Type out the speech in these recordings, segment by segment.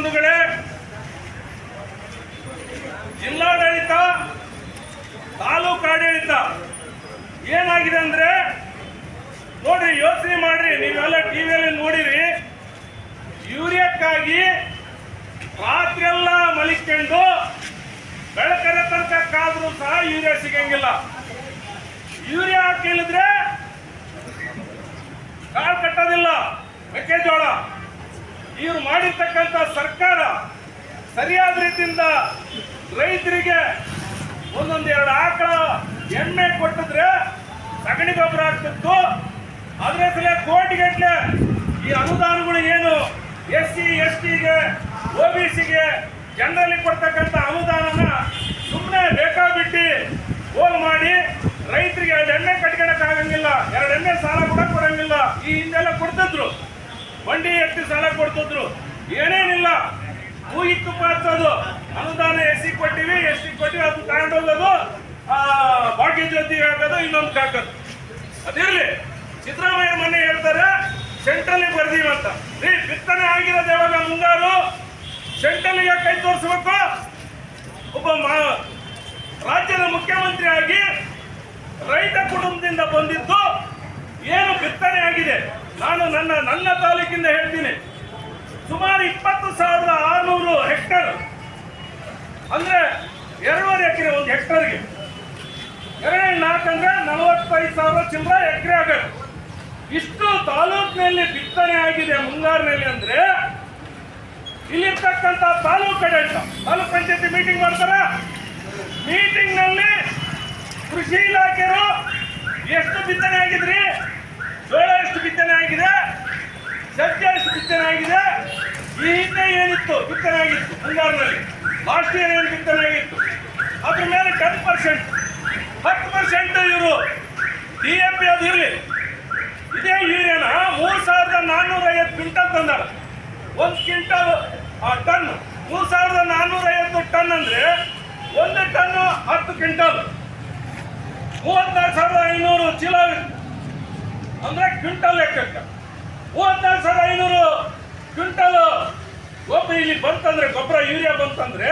ಬಂಧುಗಳೇ, ಜಿಲ್ಲಾಡಳಿತ, ತಾಲೂಕು ಆಡಳಿತ ಏನಾಗಿದೆ ಅಂದ್ರೆ ನೋಡ್ರಿ ಯೋಚನೆ ಮಾಡ್ರಿ, ನೀವೆಲ್ಲ ಟಿವಿಯಲ್ಲಿ ನೋಡಿರಿ, ಯೂರಿಯಕ್ಕಾಗಿ ರಾತ್ರಿಯೆಲ್ಲ ಮಲಿಕೊಂಡು ಬೆಳಕರ ತನಕ ಕಾದ್ರೂ ಸಹ ಯೂರಿಯಾ ಸಿಗಂಗಿಲ್ಲ. ಯೂರಿಯಾ ಹಾಕಿಲ್ಲದ್ರೆ ಕಾಳು ಕಟ್ಟೋದಿಲ್ಲ, ಮೆಕ್ಕೆಜೋಳ. ಇವ್ರು ಮಾಡಿರ್ತಕ್ಕಂಥ ಸರ್ಕಾರ ಸರಿಯಾದ ರೀತಿಯಿಂದ ರೈತರಿಗೆ ಒಂದೊಂದು ಎರಡು ಆಕಳ ಎಮ್ಮೆ ಕೊಟ್ಟಿದ್ರೆ ಸಗಣಿ ಗೊಬ್ಬರ ಆಗ್ತಿತ್ತು. ಅದರ ಸಲ ಕೋಟಿಗಟ್ಟಲೆ ಈ ಅನುದಾನಗಳು ಏನು? ಎಸ್ ಸಿ, ಎಸ್ ಟಿಗೆ ಒ ಬಿ ಸಿಗೆ ಜನರಲ್ಲಿ ಕೊಡ್ತಕ್ಕಂಥ ಅನುದಾನನ ಸುಮ್ಮನೆ ಬೇಕಾಬಿಟ್ಟು ಹೋಲ್ ಮಾಡಿ ರೈತರಿಗೆ ಎರಡು ಎಣ್ಣೆ ಕಟ್ಕೊಳಕ್ ಆಗಂಗಿಲ್ಲ, ಎರಡು ಎಣ್ಣೆ ಸಾಲ ಕೂಡ ಕೊಡಂಗಿಲ್ಲ. ಈ ಹಿಂದೆಲ್ಲ ಕೊಡ್ತಿದ್ರು. ಬಂಡಿ ಎತ್ತಿ ಸಾಲ ಕೊಡ್ತಿದ್ರು. ಏನೇನಿಲ್ಲ. ಹೂಗಿತ್ತು ಅದು ಅನುದಾನ ಎಸ್ ಕೊಟ್ಟಿವಿ ಎಸ್ ಕೊಟ್ಟಿವಿ, ಅದು ತಗೊಂಡೋಗೋದು. ಭಾಗ್ಯ ಜ್ಯೋತಿಗೆ ಹಾಕೋದು ಇನ್ನೊಂದು ಹಾಕೋದು ಅದಿರ್ಲಿ ಸಿದ್ದರಾಮಯ್ಯ ಮೊನ್ನೆ ಹೇಳ್ತಾರೆ ಸೆಂಟ್ರಲ್ ಅಂತ. ರೀ, ಬಿತ್ತನೆ ಆಗಿರೋದು ಯಾವಾಗ ಮುಂಗಾರು? ಸೆಂಟ್ರಲ್ಗೆ ಕೈ ತೋರಿಸ್ಬೇಕು? ಒಬ್ಬ ರಾಜ್ಯದ ಮುಖ್ಯಮಂತ್ರಿ ಆಗಿ ರೈತ ಕುಟುಂಬದಿಂದ ಬಂದಿದ್ದು, ಏನು ಬಿತ್ತನೆ ಆಗಿದೆ? ನಾನು ನನ್ನ ನನ್ನ ತಾಲೂಕಿಂದ ಹೇಳ್ತೀನಿ. ಸುಮಾರು ಇಪ್ಪತ್ತು ಸಾವಿರದ ಆರುನೂರು ಹೆಕ್ಟರ್, ಅಂದ್ರೆ ಎರಡೂವರೆ ಎಕರೆ, ಒಂದು ಹೆಕ್ಟರ್ಗೆ. ಎರಡನೇ ನಾಲ್ಕು ಅಂದ್ರೆ ನಲವತ್ತೈದು ಸಾವಿರ ಚಿಲ್ಲರ ಎಕರೆ ಆಗಬೇಕು ಇಷ್ಟು ತಾಲೂಕಿನಲ್ಲಿ ಬಿತ್ತನೆ ಆಗಿದೆ ಮುಂಗಾರಿನಲ್ಲಿ ಅಂದ್ರೆ, ಇಲ್ಲಿರ್ತಕ್ಕಂಥ ತಾಲೂಕು ಆಡಳಿತ ತಾಲೂಕ್ ಪಂಚಾಯತಿ ಮೀಟಿಂಗ್ ಮಾಡ್ತಾರ? ಮೀಟಿಂಗ್ನಲ್ಲಿ ಕೃಷಿ ಇಲಾಖೆಯರು ಎಷ್ಟು ಬಿತ್ತನೆ ಆಗಿದ್ರಿ? ಜೋಳ ಎಷ್ಟು ಬಿತ್ತನೆ ಆಗಿದೆ ಸಜ್ಜೆ ಎಷ್ಟು ಬಿತ್ತನೆ ಆಗಿದೆ ಈ ಹಿಂದೆ ಏನಿತ್ತು? ಬಿತ್ತನೆ ಆಗಿತ್ತು ಮುಂಗಾರಿನಲ್ಲಿ ಲಾಸ್ಟ್ ಇಯರ್ ಏನು ಬಿತ್ತನೆ ಆಗಿತ್ತು ಅದ್ರ ಮೇಲೆ ಟೆನ್ ಪರ್ಸೆಂಟ್ ಹತ್ತು ಪರ್ಸೆಂಟ್ ಇವರು. ಡಿ ಎ ಪಿ ಅದು ಇರಲಿ. ಇದೇ ಯೂರಿಯಾನ ಮೂರು ಸಾವಿರದ ನಾನ್ನೂರ ಐವತ್ತು ಕ್ವಿಂಟಲ್ ತಂದಾರ. ಒಂದು ಕ್ವಿಂಟಲ್ ಟನ್. ಮೂರು ಸಾವಿರದ ನಾನ್ನೂರ ಐವತ್ತು ಟನ್ ಅಂದರೆ ಒಂದು ಟನ್ನು ಹತ್ತು ಕ್ವಿಂಟಲ್. ಮೂವತ್ತ್ನಾಲ್ಕು ಸಾವಿರದ ಐನೂರು ಚೀಲ ಅಂದ್ರೆ ಕ್ವಿಂಟಲ್ ಲೆಕ್ಕ ಮೂವತ್ತಾರು ಸಾವಿರ ಐನೂರು ಕ್ವಿಂಟಲ್ ಗೊಬ್ಬರ ಇಲ್ಲಿ ಬಂತಂದ್ರೆ, ಗೊಬ್ಬರ ಯೂರಿಯಾ ಬಂತಂದ್ರೆ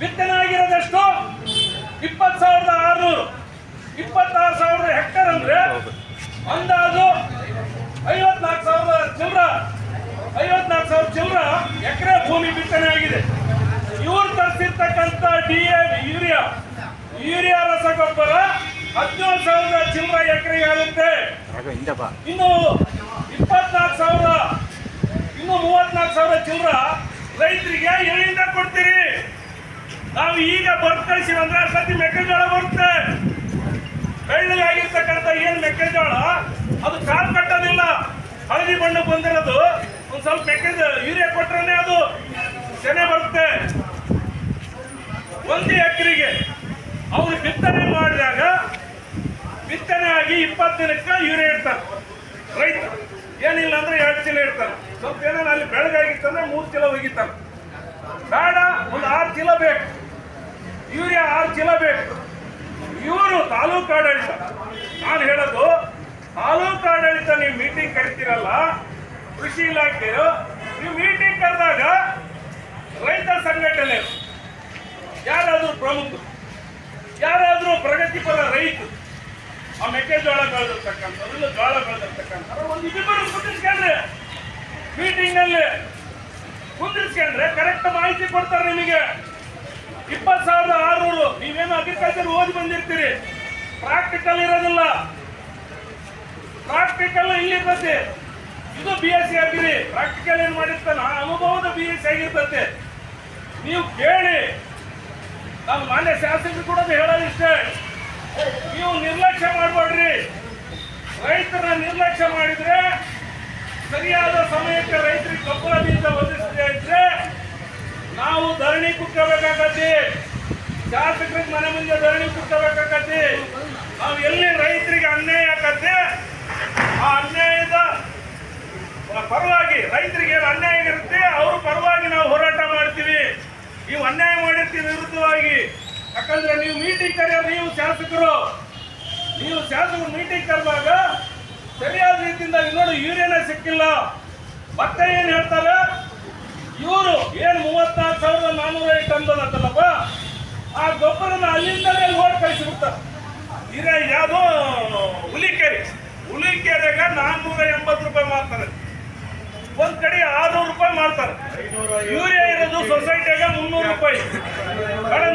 ಬಿತ್ತನೆ ಆಗಿರೋದೆಷ್ಟು? ಇಪ್ಪತ್ತು ಸಾವಿರದ ಆರುನೂರು. ಇಪ್ಪತ್ತಾರು ಸಾವಿರದ ಹೆಕ್ಟರ್ ಅಂದ್ರೆ ಅಂದಾಜು ಐವತ್ನಾಲ್ಕು ಸಾವಿರದ ಚಿಲ್ರ. ಐವತ್ನಾಲ್ಕು ಸಾವಿರ ಚಿಲ್ರ ಎಕರೆ ಭೂಮಿ ಬಿತ್ತನೆ ಆಗಿದೆ. ಇವ್ರು ತರಿಸಿರ್ತಕ್ಕಂಥ ಡಿ ಎ ಯೂರಿಯಾ. ಯೂರಿಯಾ ರಸಗೊಬ್ಬರ ಹದಿನೇಳು ಸಾವಿರದ ಚಿಲ್ರ ಎಕರೆಗೆ ಆಗುತ್ತೆ. ಇನ್ನು ಇಪ್ಪತ್ನಾಲ್ಕು ಸಾವಿರ, ಇನ್ನು ಮೂವತ್ನಾಲ್ಕು ಸಾವಿರ ಚಿಲ್ಲರ ರೈತರಿಗೆ ಎಲ್ಲಿಂದ ಕೊಡ್ತೀರಿ. ನಾವು ಈಗ ಬರ್ತ್ ಅಂದ್ರೆ ಸತಿ ಮೆಕ್ಕೆಜೋಳ ಬರುತ್ತೆ. ಬೆಳ್ಳಗಾಗಿರ್ತಕ್ಕಂಥ ಏನು ಮೆಕ್ಕೆಜೋಳ, ಅದು ಕಾಲು ಕಟ್ಟೋದಿಲ್ಲ. ಹಳದಿ ಬಣ್ಣ ಬಂದಿರೋದು. ಒಂದು ಸ್ವಲ್ಪ ಮೆಕ್ಕೆಜೋಳ ಯೂರಿಯಾ ಕೊಟ್ರೆ ಅದು ತೆನೆ ಬರುತ್ತೆ. ಒಂದು ಎಕರೆಗೆ ಅವ್ರು ಬಿತ್ತನೆ ಮಾಡಿದಾಗ ಬಿತ್ತನೆ ಆಗಿ ಇಪ್ಪತ್ತು ದಿನಕ್ಕೆ ಯೂರಿಯಾ ಇಡ್ತಾರೆ ರೈತ ಏನಿಲ್ಲ ಅಂದ್ರೆ ಎರಡು ಚೀಲ ಇಡ್ತಾರೆ ಸ್ವಲ್ಪ ಏನಾರ ಅಲ್ಲಿ ಬೆಳಗಾಗಿತ್ತಂದ್ರೆ ಮೂರು ಚೀಲ ಒಗಿತಾರೆ ಬೇಡ, ಒಂದು ಆರು ಚೀಲ ಬೇಕು. ಯೂರಿಯಾ ಆರು ಚೀಲ ಬೇಕು. ಇವರು ತಾಲೂಕು ಆಡಳಿತ. ನಾನು ಹೇಳೋದು, ತಾಲೂಕು ಆಡಳಿತ ನೀವು ಮೀಟಿಂಗ್ ಕರಿತೀರಲ್ಲ, ಕೃಷಿ ಇಲಾಖೆಯು ನೀವು ಮೀಟಿಂಗ್ ಕರೆದಾಗ ರೈತ ಸಂಘಟನೆ ಯಾರಾದರೂ ಪ್ರಮುಖ ಯಾರಾದರೂ ಪ್ರಗತಿಪರ ರೈತರು ಆ ಮೆಕ್ಕೆಜೋಳ ಬೆಳೆದಿರ್ತಕ್ಕಂಥದ್ದು ಇಲ್ಲ ಜೋಳ ಬೆಳೆದಿರ್ತಕ್ಕಂಥ ಒಂದು ಇಬ್ಬರು ಕುಂದಿಸ್ಕೊಂಡ್ರೆ ಮೀಟಿಂಗ್ನಲ್ಲಿ ಕುಂದಿಸ್ಕೊಂಡ್ರೆ ಕರೆಕ್ಟ್ ಮಾಹಿತಿ ಕೊಡ್ತಾರೆ ನಿಮಗೆ. ಇಪ್ಪತ್ತು ಸಾವಿರದ ಆರುನೂರು, ನೀವೇನು ಅಗ್ರಿಕಲ್ಚರ್ ಓದಿ ಬಂದಿರ್ತೀರಿ? ಪ್ರಾಕ್ಟಿಕಲ್ ಇರೋದಿಲ್ಲ. ಪ್ರಾಕ್ಟಿಕಲ್ ಇಲ್ಲಿರ್ತದೆ ಇದು ಬಿ ಎಸ್ ಸಿ ಆಗಿರಿ. ಪ್ರಾಕ್ಟಿಕಲ್ ಏನ್ ಮಾಡಿರ್ತಾನ ಅನುಭವದ ಬಿ ಎಸ್ ಸಿ ಆಗಿರ್ತದೆ ನೀವು ಕೇಳಿ. ನಾನು ಮಾನ್ಯ ಶಾಸಕರು ಕೂಡ ಹೇಳೋದು ಇಷ್ಟೇ ನೀವು ನಿರ್ಲಕ್ಷ್ಯ ಮಾಡಬೇಡ್ರಿ. ರೈತರ ನಿರ್ಲಕ್ಷ್ಯ ಮಾಡಿದ್ರೆ, ಸರಿಯಾದ ಸಮಯಕ್ಕೆ ರೈತರಿಗೆ ಗೊಬ್ಬರ ಬೀಜ ನಾವು ಧರಣಿ ಕುಟ್ಕೋಬೇಕಾಗತ್ತೆ ಶಾಸಕರಿಗೆ ಮನೆ ಮುಂದೆ ಧರಣಿ ಕುಟ್ಕೋಬೇಕಾಗತ್ತೆ ನಾವು ಎಲ್ಲಿ ರೈತರಿಗೆ ಅನ್ಯಾಯ ಆಗತ್ತೆ, ಆ ಅನ್ಯಾಯದ ಪರವಾಗಿ ರೈತರಿಗೆ ಏನು ಅನ್ಯಾಯ ಇರುತ್ತೆ, ಅವ್ರ ಪರವಾಗಿ ನಾವು ಹೋರಾಟ ಮಾಡ್ತೀವಿ. ನೀವು ಅನ್ಯಾಯ ಮಾಡಿರ್ತೀವಿ ವಿರುದ್ಧವಾಗಿ. ಯಾಕಂದ್ರೆ ನೀವು ಮೀಟಿಂಗ್ ಕರೆಯೋ ನೀವು ಶಾಸಕರು. ನೀವು ಶಾಸಕರು ಮೀಟಿಂಗ್ ಕರೆದಾಗ ಸರಿಯಾದ ರೀತಿಯಿಂದ ಇನ್ನೊಂದು ಯೂರಿಯನೇ ಸಿಕ್ಕಿಲ್ಲ. ಮತ್ತೆ ಏನು ಹೇಳ್ತಾರೆ? ಇವರು ಏನು ಮೂವತ್ನಾಲ್ಕು ಸಾವಿರದ ನಾನ್ನೂರ ಐದು ಟನ್ ಆ ಗೊಬ್ಬರನ ಅಲ್ಲಿಂದಲೇ ಓಡ್ ಕಳಿಸಿಬಿಡ್ತಾರೆ. ಇರ ಯಾವುದು ಹುಲಿಕೆರೆ. ಹುಲಿಕೆರೆಗ ನಾನ್ನೂರ ಎಂಬತ್ತು ರೂಪಾಯಿ ಮಾಡ್ತಾರೆ ಒಂದ್ ಕಡೆ ಆರ್ನೂರು ರೂಪಾಯಿ ಮಾಡ್ತಾರೆ ಯೂರಿಯಾ ಇರೋದು ಸೊಸೈಟಿಯಾಗ ಮುನ್ನೂರು ರೂಪಾಯಿ.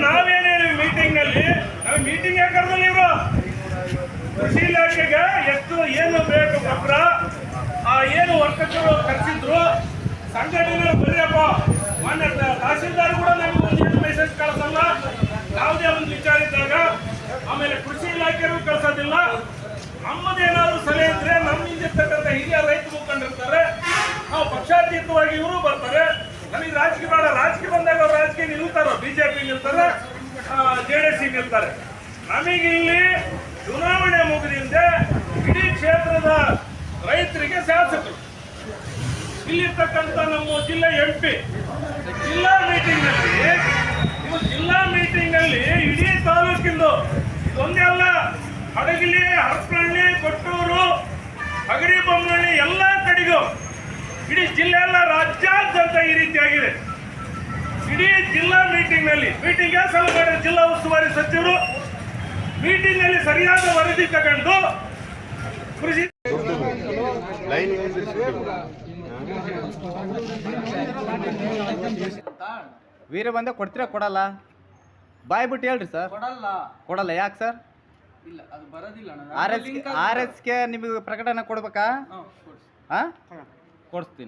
ನಾವೇನ್ ಹೇಳಿ ಮೀಟಿಂಗ್ನಲ್ಲಿ ನಾವು ಮೀಟಿಂಗ್ ಯಾಕೆ ನೀವು? ಕೃಷಿ ಇಲಾಖೆಗೆ ಎಷ್ಟು, ಏನು ಬೇಕು ಗೊಬ್ಬರ ಆ ಏನು ವರ್ಕರ್ಗಳು ಖರ್ಚಿದ್ರು ಸಂಘಟನೆ ಬರ್ರಿಯಪ್ಪ. ಮಾನ್ಯ ತಹಸೀಲ್ದಾರ್ ನಮ್ಗೆ ಒಂದು ಏನು ಮೆಸೇಜ್ ಕಳ್ಸಲ್ಲ ಯಾವುದೇ ಒಂದು ವಿಚಾರ ಇದ್ದಾಗ ಆಮೇಲೆ ಕೃಷಿ ಇಲಾಖೆಯವರು ಕಳ್ಸೋದಿಲ್ಲ ನಮ್ಮದೇನಾದ್ರು ಸಲಹೆ ಇದ್ರೆ ನಮ್ಮಿಂದ ಇರ್ತಕ್ಕಂಥ ಹಿರಿಯ ರೈತ ಮುಖಂಡಿರ್ತಾರೆ ನಾವು ಪಕ್ಷಾತೀತವಾಗಿ ಇವರು ಬರ್ತಾರೆ. ನಮಗೆ ರಾಜಕೀಯ ಬೇಡ. ರಾಜಕೀಯ ಬಂದಾಗ ಅವ್ರು ರಾಜಕೀಯ ನಿಲ್ತಾರೋ. ಬಿಜೆಪಿ ನಿಲ್ತಾರೆ. ಜೆ ಡಿ ಎಸ್ ನಿಲ್ತಾರೆ. ನಮಗಿಲ್ಲಿ ಚುನಾವಣೆ ಮುಗಿದಿಂದ ಇಡೀ ಕ್ಷೇತ್ರದ ರೈತರಿಗೆ ಶಾಸಕರು. ಇಲ್ಲಿರ್ತಕ್ಕಂಥ ನಮ್ಮ ಜಿಲ್ಲೆ ಎಂ ಪಿ ಜಿಲ್ಲಾ ಮೀಟಿಂಗ್ನಲ್ಲಿ ಇವು ಜಿಲ್ಲಾ ಮೀಟಿಂಗ್ನಲ್ಲಿ ಇಡೀ ತಾಲೂಕಿಂದು ಒಂದೇ ಅಲ್ಲ, ಹಡಗಲಿ, ಹರಪಳ್ಳಿ, ಕೊಟ್ಟೂರು, ಹಗರಿ ಬೊಮ್ಮನಹಳ್ಳಿ ಎಲ್ಲ ಕಡೆಗೂ ಇಡೀ ಜಿಲ್ಲೆ ಎಲ್ಲ ರಾಜ್ಯಾದ್ಯಂತ ಈ ರೀತಿಯಾಗಿದೆ. ಇಡೀ ಜಿಲ್ಲಾ ಮೀಟಿಂಗ್ನಲ್ಲಿ ಮೀಟಿಂಗ್ ಯಾವ ಸಲ ಜಿಲ್ಲಾ ಉಸ್ತುವಾರಿ ಸಚಿವರು ಮೀಟಿಂಗ್ನಲ್ಲಿ ಸರಿಯಾದ ವರದಿ ತಗೊಂಡು ಕೃಷಿ ಲೈನ್ ವೀರ ಬಂದ ಕೊಡ್ತೀರಾ? ಕೊಡಲ್ಲ. ಬಾಯ್ ಬಿಟ್ಟು ಹೇಳ್ರಿ ಸರ್. ಕೊಡಲ್ಲ. ಕೊಡಲ್ಲ. ಯಾಕೆ ಸರ್? ಇಲ್ಲ ಅದು ಬರೋದಿಲ್ಲ. ಆರ್ ಎಸ್ ಕೆ ಆರ್ ಎಸ್ಗೆ ನಿಮಗೆ ಪ್ರಕಟಣೆ ಕೊಡ್ಬೇಕಾ? ಹಾ, ಕೊಡ್ಸಿ.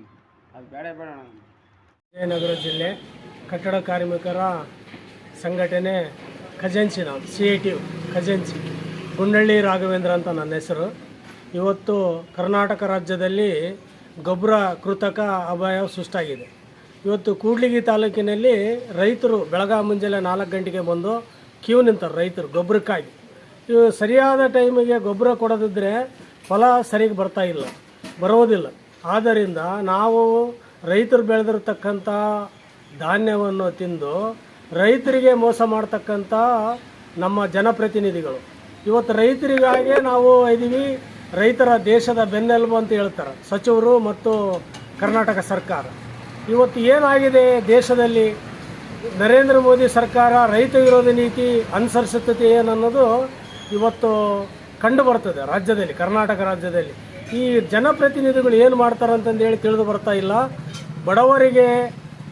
ಬೇಡ ಬೇಡ ವಿಜಯನಗರ ಜಿಲ್ಲೆ ಕಟ್ಟಡ ಕಾರ್ಮಿಕರ ಸಂಘಟನೆ ಖಜೆನ್ಸಿ ನಾವು ಸಿ ಐ ಟಿ ಖಜೆನ್ಸಿ. ಗುಂಡಳ್ಳಿ ರಾಘವೇಂದ್ರ ಅಂತ ನನ್ನ ಹೆಸರು. ಇವತ್ತು ಕರ್ನಾಟಕ ರಾಜ್ಯದಲ್ಲಿ ಗೊಬ್ಬರ ಕೃತಕ ಅಭಾಯ ಸೃಷ್ಟಾಗಿದೆ ಇವತ್ತು ಕೂಡ್ಲಿಗಿ ತಾಲೂಕಿನಲ್ಲಿ ರೈತರು ಬೆಳಗಾ ಮುಂಜಾನೆ ನಾಲ್ಕು ಗಂಟೆಗೆ ಬಂದು ಕ್ಯೂ ನಿಂತಾರೆ ರೈತರು ಗೊಬ್ಬರಕ್ಕಾಗಿ. ಇವು ಸರಿಯಾದ ಟೈಮಿಗೆ ಗೊಬ್ಬರ ಕೊಡೋದಿದ್ರೆ ಫಲ ಸರಿಗೆ ಬರ್ತಾ ಇಲ್ಲ ಬರೋದಿಲ್ಲ. ಆದ್ದರಿಂದ ನಾವು ರೈತರು ಬೆಳೆದಿರ್ತಕ್ಕಂಥ ಧಾನ್ಯವನ್ನು ತಿಂದು ರೈತರಿಗೆ ಮೋಸ ಮಾಡ್ತಕ್ಕಂಥ ನಮ್ಮ ಜನಪ್ರತಿನಿಧಿಗಳು. ಇವತ್ತು ರೈತರಿಗಾಗಿ ನಾವು ಇದ್ದೀವಿ ರೈತರ ದೇಶದ ಬೆನ್ನೆಲುಬು ಅಂತ ಹೇಳ್ತಾರೆ. ಸಚಿವರು ಮತ್ತು ಕರ್ನಾಟಕ ಸರ್ಕಾರ. ಇವತ್ತು ಏನಾಗಿದೆ ದೇಶದಲ್ಲಿ? ನರೇಂದ್ರ ಮೋದಿ ಸರ್ಕಾರ ರೈತ ವಿರೋಧಿ ನೀತಿ ಅನುಸರಿಸುತ್ತದೆ ಏನನ್ನೋದು ಇವತ್ತು ಕಂಡು ಬರ್ತದೆ ರಾಜ್ಯದಲ್ಲಿ, ಕರ್ನಾಟಕ ರಾಜ್ಯದಲ್ಲಿ. ಈ ಜನಪ್ರತಿನಿಧಿಗಳು ಏನು ಮಾಡ್ತಾರೆ ಅಂತಂದು ಹೇಳಿ ತಿಳಿದು ಬರ್ತಾ ಇಲ್ಲ. ಬಡವರಿಗೆ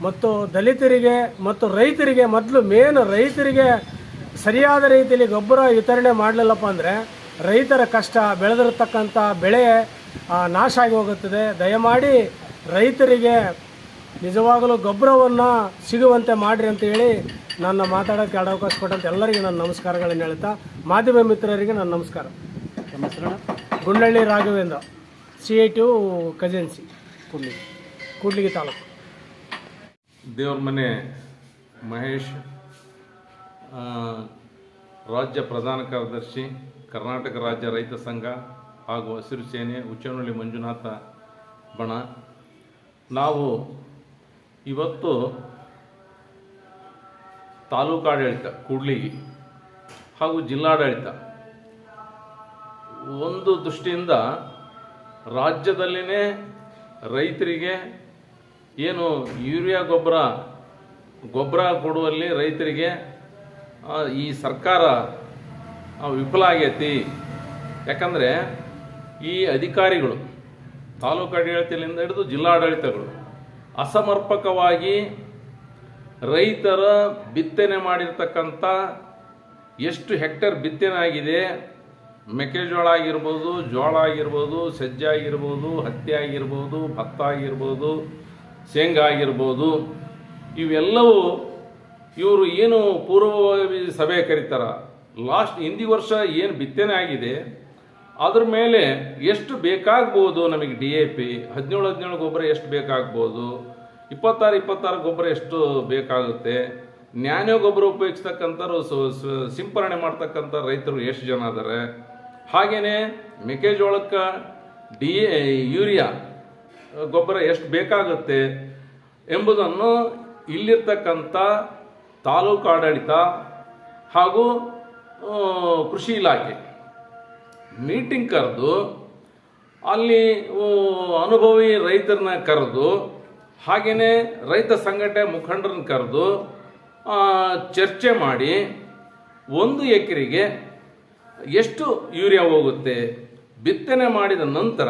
ಮತ್ತು ದಲಿತರಿಗೆ ಮತ್ತು ರೈತರಿಗೆ ಮೊದಲು ಮೇನ್ ರೈತರಿಗೆ ಸರಿಯಾದ ರೀತಿಯಲ್ಲಿ ಗೊಬ್ಬರ ವಿತರಣೆ ಮಾಡಲಿಲ್ಲಪ್ಪ ಅಂದರೆ ರೈತರ ಕಷ್ಟ ಬೆಳೆದಿರತಕ್ಕಂಥ ಬೆಳೆ ನಾಶ ಆಗಿ ಹೋಗುತ್ತದೆ. ದಯಮಾಡಿ ರೈತರಿಗೆ ನಿಜವಾಗಲೂ ಗೊಬ್ಬರವನ್ನು ಸಿಗುವಂತೆ ಮಾಡಿರಿ ಅಂತ ಹೇಳಿ ನನ್ನ ಮಾತಾಡೋಕ್ಕೆ ಎರಡು ಅವಕಾಶ ಕೊಟ್ಟಂತ ಎಲ್ಲರಿಗೂ ನನ್ನ ನಮಸ್ಕಾರಗಳನ್ನು ಹೇಳ್ತಾ, ಮಾಧ್ಯಮ ಮಿತ್ರರಿಗೆ ನನ್ನ ನಮಸ್ಕಾರ. ನಮ್ಮ ಹೆಸರು Gundalli Raghavendra C I T ಕಜೆನ್ಸಿ Kudligi Kudligi taluk. ದೇವ್ರ ಮನೆ ಮಹೇಶ್ ರಾಜ್ಯ ಪ್ರಧಾನ ಕಾರ್ಯದರ್ಶಿ, ಕರ್ನಾಟಕ ರಾಜ್ಯ ರೈತ ಸಂಘ ಹಾಗೂ ಹಸಿರು ಸೇನೆ ಉಚ್ಚನಹಳ್ಳಿ ಮಂಜುನಾಥ ಬಣ. ನಾವು ಇವತ್ತು ತಾಲೂಕಾಡಳಿತ, ಕೂಡ್ಲಿಗಿ ಹಾಗೂ ಜಿಲ್ಲಾಡಳಿತ ಒಂದು ದೃಷ್ಟಿಯಿಂದ ರಾಜ್ಯದಲ್ಲಿನೇ ರೈತರಿಗೆ ಏನು ಯೂರಿಯಾ ಗೊಬ್ಬರ ಗೊಬ್ಬರ ಕೊಡುವಲ್ಲಿ ರೈತರಿಗೆ ಈ ಸರ್ಕಾರ ವಿಫಲ ಆಗೈತಿ. ಯಾಕಂದರೆ ಈ ಅಧಿಕಾರಿಗಳು, ತಾಲೂಕು ಆಡಳಿತದಿಂದ ಹಿಡಿದು ಜಿಲ್ಲಾಡಳಿತಗಳು ಅಸಮರ್ಪಕವಾಗಿ ರೈತರ ಬಿತ್ತನೆ ಮಾಡಿರ್ತಕ್ಕಂಥ ಎಷ್ಟು ಹೆಕ್ಟೇರ್ ಬಿತ್ತನೆ ಆಗಿದೆ ಮೆಕ್ಕೆಜೋಳ ಆಗಿರ್ಬೋದು, ಜೋಳ ಆಗಿರ್ಬೋದು, ಸಜ್ಜೆ ಆಗಿರ್ಬೋದು, ಹತ್ತಿ ಆಗಿರ್ಬೋದು, ಭತ್ತ ಆಗಿರ್ಬೋದು, ಶೇಂಗಾ ಆಗಿರ್ಬೋದು, ಇವೆಲ್ಲವೂ ಇವರು ಏನು ಪೂರ್ವಭಾವಿ ಸಭೆ ಕರೀತಾರ. ಲಾಸ್ಟ್ ಹಿಂದಿ ವರ್ಷ ಏನು ಬಿತ್ತನೆ ಆಗಿದೆ, ಅದ್ರ ಮೇಲೆ ಎಷ್ಟು ಬೇಕಾಗ್ಬೋದು ನಮಗೆ ಡಿ ಎ ಪಿ? ಹದಿನೇಳು ಹದಿನೇಳು ಗೊಬ್ಬರ ಎಷ್ಟು ಬೇಕಾಗ್ಬೋದು? ಇಪ್ಪತ್ತಾರು ಇಪ್ಪತ್ತಾರು ಗೊಬ್ಬರ ಎಷ್ಟು ಬೇಕಾಗುತ್ತೆ? ನ್ಯಾನೋ ಗೊಬ್ಬರ ಉಪಯೋಗಿಸ್ತಕ್ಕಂಥವ್ರು ಸಿಂಪರಣೆ ಮಾಡ್ತಕ್ಕಂಥ ರೈತರು ಎಷ್ಟು ಜನ ಅದಾರೆ? ಹಾಗೆಯೇ ಮೆಕ್ಕೆಜೋಳಕ್ಕೆ ಡಿ ಯೂರಿಯಾ, ಗೊಬ್ಬರ ಎಷ್ಟು ಬೇಕಾಗುತ್ತೆ ಎಂಬುದನ್ನು ಇಲ್ಲಿರ್ತಕ್ಕಂಥ ತಾಲೂಕು ಆಡಳಿತ ಹಾಗೂ ಕೃಷಿ ಇಲಾಖೆ ಮೀಟಿಂಗ್ ಕರೆದು, ಅಲ್ಲಿ ಅನುಭವಿ ರೈತರನ್ನ ಕರೆದು ಹಾಗೆಯೇ ರೈತ ಸಂಘಟನೆ ಮುಖಂಡರನ್ನ ಕರೆದು ಚರ್ಚೆ ಮಾಡಿ, ಒಂದು ಎಕರೆಗೆ ಎಷ್ಟು ಯೂರಿಯಾ ಹೋಗುತ್ತೆ? ಬಿತ್ತನೆ ಮಾಡಿದ ನಂತರ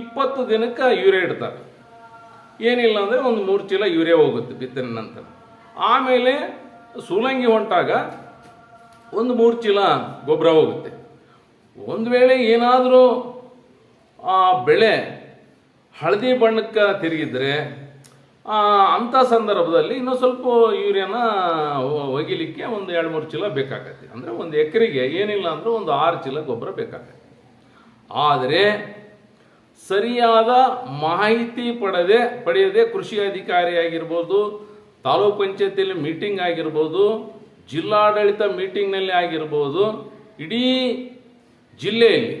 ಇಪ್ಪತ್ತು ದಿನಕ್ಕೆ ಯೂರಿಯಾ ಇಡ್ತಾರೆ. ಏನಿಲ್ಲ ಅಂದರೆ ಒಂದು ಮೂರು ಚೀಲ ಯೂರಿಯಾ ಹೋಗುತ್ತೆ ಬಿತ್ತನೆ ನಂತರ. ಆಮೇಲೆ ಸೂಲಂಗಿ ಹೊಂಟಾಗ ಒಂದು ಮೂರು ಚೀಲ ಗೊಬ್ಬರ ಹೋಗುತ್ತೆ. ಒಂದು ವೇಳೆ ಏನಾದರೂ ಆ ಬೆಳೆ ಹಳದಿ ಬಣ್ಣಕ್ಕೆ ತಿರುಗಿದ್ರೆ ಅಂಥ ಸಂದರ್ಭದಲ್ಲಿ ಇನ್ನೂ ಸ್ವಲ್ಪ ಯೂರಿಯಾನ ಒಗಿಲಿಕ್ಕೆ ಒಂದು ಎರಡು ಮೂರು ಚೀಲ ಬೇಕಾಗತ್ತೆ. ಅಂದರೆ ಒಂದು ಎಕರೆಗೆ ಏನಿಲ್ಲ ಅಂದರೂ ಒಂದು ಆರು ಚೀಲ ಗೊಬ್ಬರ ಬೇಕಾಗತ್ತೆ. ಆದರೆ ಸರಿಯಾದ ಮಾಹಿತಿ ಪಡೆದೇ, ಪಡೆಯದೆ ಕೃಷಿ ಅಧಿಕಾರಿ ಆಗಿರ್ಬೋದು ತಾಲೂಕ್ ಪಂಚಾಯತಿಯಲ್ಲಿ ಮೀಟಿಂಗ್ ಆಗಿರ್ಬೋದು, ಜಿಲ್ಲಾಡಳಿತ ಮೀಟಿಂಗ್ನಲ್ಲಿ ಆಗಿರ್ಬೋದು, ಇಡೀ ಜಿಲ್ಲೆಯಲ್ಲಿ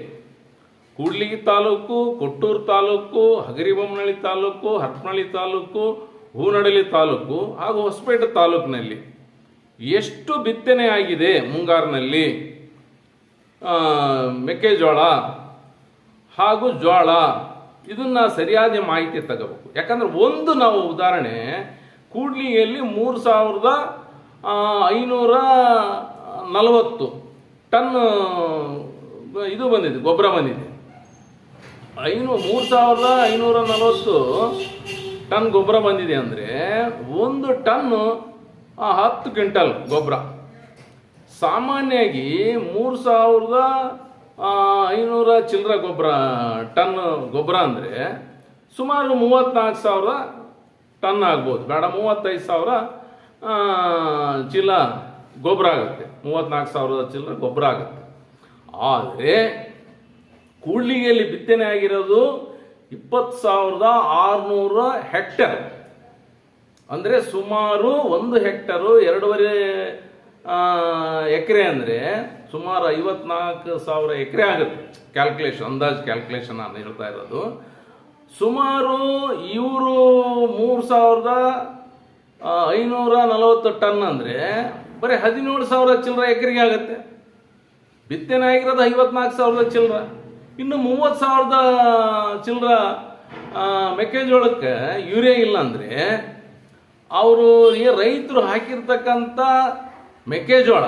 ಕೂಡ್ಲಿಗಿ ತಾಲೂಕು, ಕೊಟ್ಟೂರು ತಾಲೂಕು, ಹಗರಿಬೊಮ್ಮನಹಳ್ಳಿ ತಾಲೂಕು, ಹರಪನಹಳ್ಳಿ ತಾಲೂಕು, ಹೂನಡಲಿ ತಾಲೂಕು, ಹಾಗೂ ಹೊಸಪೇಟೆ ತಾಲೂಕಿನಲ್ಲಿ ಎಷ್ಟು ಬಿತ್ತನೆ ಆಗಿದೆ ಮುಂಗಾರಿನಲ್ಲಿ? ಮೆಕ್ಕೆಜೋಳ ಹಾಗೂ ಜೋಳ ಇದನ್ನು ಸರಿಯಾದ ಮಾಹಿತಿ ತಗೋಬೇಕು. ಯಾಕಂದರೆ ಒಂದು ನಾವು ಉದಾಹರಣೆ, ಕೂಡ್ಲಿಯಲ್ಲಿ ಮೂರು ಸಾವಿರದ ಐನೂರ ನಲವತ್ತು ಟನ್, ಇದು ಬಂದಿದೆ, ಗೊಬ್ಬರ ಬಂದಿದೆ. ಐನೂ ಮೂರು ಸಾವಿರದ ಐನೂರ ನಲವತ್ತು ಟನ್ ಗೊಬ್ಬರ ಬಂದಿದೆ ಅಂದರೆ ಒಂದು ಟನ್ನು ಹತ್ತು ಕ್ವಿಂಟಲ್ ಗೊಬ್ಬರ. ಸಾಮಾನ್ಯವಾಗಿ ಮೂರು ಸಾವಿರದ ಐನೂರ ಚಿಲ್ಲರ ಗೊಬ್ಬರ ಟನ್ ಗೊಬ್ಬರ ಅಂದರೆ ಸುಮಾರು ಮೂವತ್ತ್ನಾಲ್ಕು ಸಾವಿರ ಟನ್ ಆಗ್ಬೋದು. ಬೇಡ, ಮೂವತ್ತೈದು ಸಾವಿರ ಚೀಲ ಗೊಬ್ಬರ ಆಗುತ್ತೆ. ಮೂವತ್ತ್ನಾಲ್ಕು ಸಾವಿರದ ಚಿಲ್ಲರ ಗೊಬ್ಬರ ಆಗುತ್ತೆ. ಆದರೆ ಕೂಡ್ಲಿಗೆಯಲ್ಲಿ ಬಿತ್ತನೆ ಆಗಿರೋದು ಇಪ್ಪತ್ತು ಸಾವಿರದ ಆರುನೂರ ಹೆಕ್ಟರ್. ಅಂದರೆ ಸುಮಾರು ಒಂದು ಹೆಕ್ಟರು ಎರಡೂವರೆ ಎಕರೆ ಅಂದರೆ ಸುಮಾರು ಐವತ್ನಾಲ್ಕು ಸಾವಿರ ಎಕರೆ ಆಗುತ್ತೆ. ಕ್ಯಾಲ್ಕುಲೇಷನ್ ಅಂದಾಜು ಕ್ಯಾಲ್ಕುಲೇಷನ್ ನಾನು ಹೇಳ್ತಾ ಇರೋದು. ಸುಮಾರು ಇವರು ಮೂರು ಸಾವಿರದ ಐನೂರ ನಲವತ್ತು ಟನ್ ಅಂದರೆ ಬರೀ ಹದಿನೇಳು ಸಾವಿರ ಚಿಲ್ಲರ ಎಕರೆಗೆ ಆಗುತ್ತೆ. ಬಿತ್ತನೆ ಆಗಿರೋದು ಐವತ್ನಾಲ್ಕು ಸಾವಿರದ ಚಿಲ್ಲರ. ಇನ್ನು ಮೂವತ್ತು ಸಾವಿರದ ಚಿಲ್ಲರ ಮೆಕ್ಕೆಜೋಳಕ್ಕೆ ಯೂರಿಯಾ ಇಲ್ಲ ಅಂದರೆ ಅವರು ಈ ರೈತರು ಹಾಕಿರ್ತಕ್ಕಂಥ ಮೆಕ್ಕೆಜೋಳ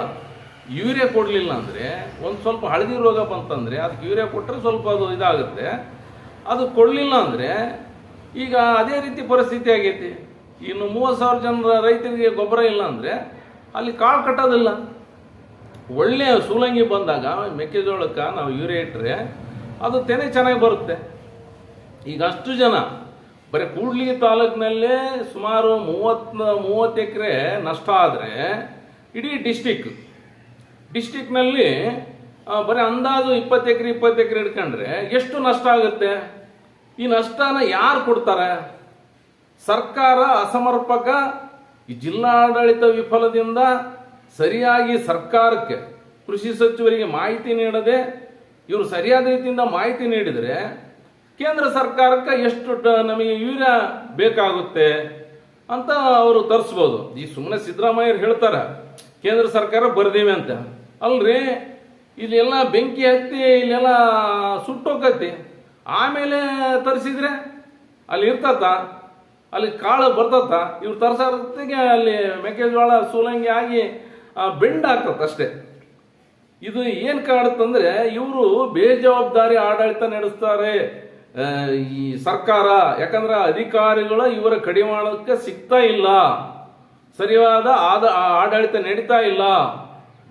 ಯೂರಿಯಾ ಕೊಡಲಿಲ್ಲ ಅಂದರೆ, ಒಂದು ಸ್ವಲ್ಪ ಹಳದಿ ರೋಗ ಬಂತಂದರೆ ಅದಕ್ಕೆ ಯೂರಿಯಾ ಕೊಟ್ಟರೆ ಸ್ವಲ್ಪ ಅದು ಇದಾಗುತ್ತೆ. ಅದು ಕೊಡಲಿಲ್ಲ ಅಂದರೆ ಈಗ ಅದೇ ರೀತಿ ಪರಿಸ್ಥಿತಿ ಆಗೈತಿ. ಇನ್ನು ಮೂವತ್ತು ಸಾವಿರ ಜನರ ರೈತರಿಗೆ ಗೊಬ್ಬರ ಇಲ್ಲ ಅಂದರೆ ಅಲ್ಲಿ ಕಾಳು ಕಟ್ಟೋದಿಲ್ಲ. ಒಳ್ಳೆಯ ಸೂಲಂಗಿ ಬಂದಾಗ ಮೆಕ್ಕೆಜೋಳಕ್ಕೆ ನಾವು ಯೂರಿಯಾ ಇಟ್ಟರೆ ಅದು ತೆನೆ ಚೆನ್ನಾಗಿ ಬರುತ್ತೆ. ಈಗ ಅಷ್ಟು ಜನ, ಬರೀ ಕೂಡ್ಲಿ ತಾಲೂಕಿನಲ್ಲೇ ಸುಮಾರು ಮೂವತ್ತು ಮೂವತ್ತು ಎಕರೆ ನಷ್ಟ ಆದರೆ ಇಡೀ ಡಿಸ್ಟಿಕ್ ಡಿಸ್ಟಿಕ್ನಲ್ಲಿ ಬರೀ ಅಂದಾಜು ಇಪ್ಪತ್ತು ಎಕರೆ ಇಪ್ಪತ್ತು ಎಕರೆ ಇಟ್ಕೊಂಡ್ರೆ ಎಷ್ಟು ನಷ್ಟ ಆಗುತ್ತೆ? ಈ ನಷ್ಟನ ಯಾರು ಕೊಡ್ತಾರೆ? ಸರ್ಕಾರ ಅಸಮರ್ಪಕ, ಈ ಜಿಲ್ಲಾಡಳಿತ ವಿಫಲದಿಂದ ಸರಿಯಾಗಿ ಸರ್ಕಾರಕ್ಕೆ, ಕೃಷಿ ಸಚಿವರಿಗೆ ಮಾಹಿತಿ ನೀಡದೆ ಇವರು ಸರಿಯಾದ ರೀತಿಯಿಂದ ಮಾಹಿತಿ ನೀಡಿದರೆ ಕೇಂದ್ರ ಸರ್ಕಾರಕ್ಕೆ ಎಷ್ಟು ನಮಗೆ ಯೂರಿಯಾ ಬೇಕಾಗುತ್ತೆ ಅಂತ ಅವರು ತರಿಸ್ಬೋದು. ಈ ಸುಮ್ಮನೆ ಸಿದ್ದರಾಮಯ್ಯರು ಹೇಳ್ತಾರೆ, ಕೇಂದ್ರ ಸರ್ಕಾರ ಬರ್ದೀವಿ ಅಂತ. ಅಲ್ರಿ, ಇಲ್ಲೆಲ್ಲ ಬೆಂಕಿ ಹತ್ತಿ, ಇಲ್ಲೆಲ್ಲ ಸುಟ್ಟೋಕತಿ ಆಮೇಲೆ ತರಿಸಿದ್ರೆ ಅಲ್ಲಿ ಇರ್ತತ ಅಲ್ಲಿ ಕಾಳು ಬರ್ತತ ಇವ್ರು ತರಿಸೋದಕ್ಕೆ ಅಲ್ಲಿ ಮೆಕ್ಕೆಜೋಳ ಸೂಲಂಗಿ ಆಗಿ ಬೆಂಡ್ ಆಗ್ತದೆ ಅಷ್ಟೇ. ಇದು ಏನು ಕಾಡುತ್ತಂದ್ರೆ ಇವರು ಬೇಜವಾಬ್ದಾರಿ ಆಡಳಿತ ನಡೆಸ್ತಾರೆ. ಈ ಸರ್ಕಾರ, ಯಾಕಂದ್ರೆ ಅಧಿಕಾರಿಗಳು ಇವರ ಕಡಿವಾಣಕ್ಕೆ ಸಿಗ್ತಾ ಇಲ್ಲ. ಸರಿಯಾದ ಆದ ಆಡಳಿತ ನಡೀತಾ ಇಲ್ಲ.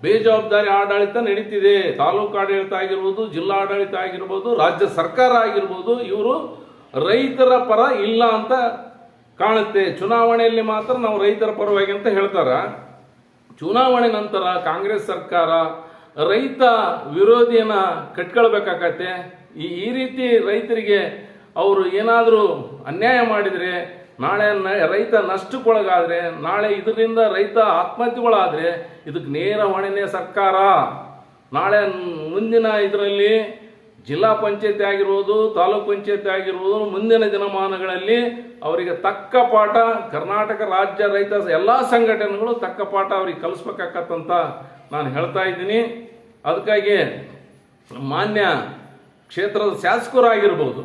ಬೇಜವಾಬ್ದಾರಿ ಆಡಳಿತ ನಡೀತಿದೆ. ತಾಲೂಕು ಆಡಳಿತ ಆಗಿರ್ಬೋದು, ಜಿಲ್ಲಾ ಆಡಳಿತ ಆಗಿರ್ಬೋದು, ರಾಜ್ಯ ಸರ್ಕಾರ ಆಗಿರ್ಬೋದು, ಇವರು ರೈತರ ಪರ ಇಲ್ಲ ಅಂತ ಕಾಣುತ್ತೆ. ಚುನಾವಣೆಯಲ್ಲಿ ಮಾತ್ರ ನಾವು ರೈತರ ಪರವಾಗಿ ಅಂತ ಹೇಳ್ತಾರ. ಚುನಾವಣೆ ನಂತರ ಕಾಂಗ್ರೆಸ್ ಸರ್ಕಾರ ರೈತ ವಿರೋಧಿಯನ್ನ ಕಟ್ಕೊಳ್ಬೇಕಾಗತ್ತೆ. ಈ ಈ ರೀತಿ ರೈತರಿಗೆ ಅವರು ಏನಾದರೂ ಅನ್ಯಾಯ ಮಾಡಿದರೆ, ನಾಳೆ ನ- ರೈತ ನಷ್ಟಕ್ಕೊಳಗಾದರೆ, ನಾಳೆ ಇದರಿಂದ ರೈತ ಆತ್ಮಹತ್ಯೆಗಳಾದರೆ, ಇದಕ್ಕೆ ನೇರ ಹೊಣೆನೇ ಸರ್ಕಾರ. ನಾಳೆ ಮುಂದಿನ ಇದರಲ್ಲಿ ಜಿಲ್ಲಾ ಪಂಚಾಯತಿ ಆಗಿರ್ಬೋದು, ತಾಲೂಕ್ ಪಂಚಾಯತಿ ಆಗಿರ್ಬೋದು, ಮುಂದಿನ ದಿನಮಾನಗಳಲ್ಲಿ ಅವರಿಗೆ ತಕ್ಕ ಪಾಠ, ಕರ್ನಾಟಕ ರಾಜ್ಯ ರೈತ ಎಲ್ಲ ಸಂಘಟನೆಗಳು ತಕ್ಕ ಪಾಠ ಅವ್ರಿಗೆ ಕಲಿಸ್ಬೇಕಾಗತ್ತಂತ ನಾನು ಹೇಳ್ತಾ ಇದ್ದೀನಿ. ಅದಕ್ಕಾಗಿ ಮಾನ್ಯ ಕ್ಷೇತ್ರದ ಶಾಸಕರಾಗಿರ್ಬೋದು,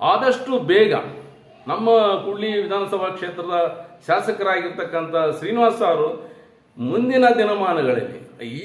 ಆದಷ್ಟು ಬೇಗ ನಮ್ಮ ಕುಳ್ಳಿ ವಿಧಾನಸಭಾ ಕ್ಷೇತ್ರದ ಶಾಸಕರಾಗಿರ್ತಕ್ಕಂಥ ಶ್ರೀನಿವಾಸ ಅವರು ಮುಂದಿನ ದಿನಮಾನಗಳಲ್ಲಿ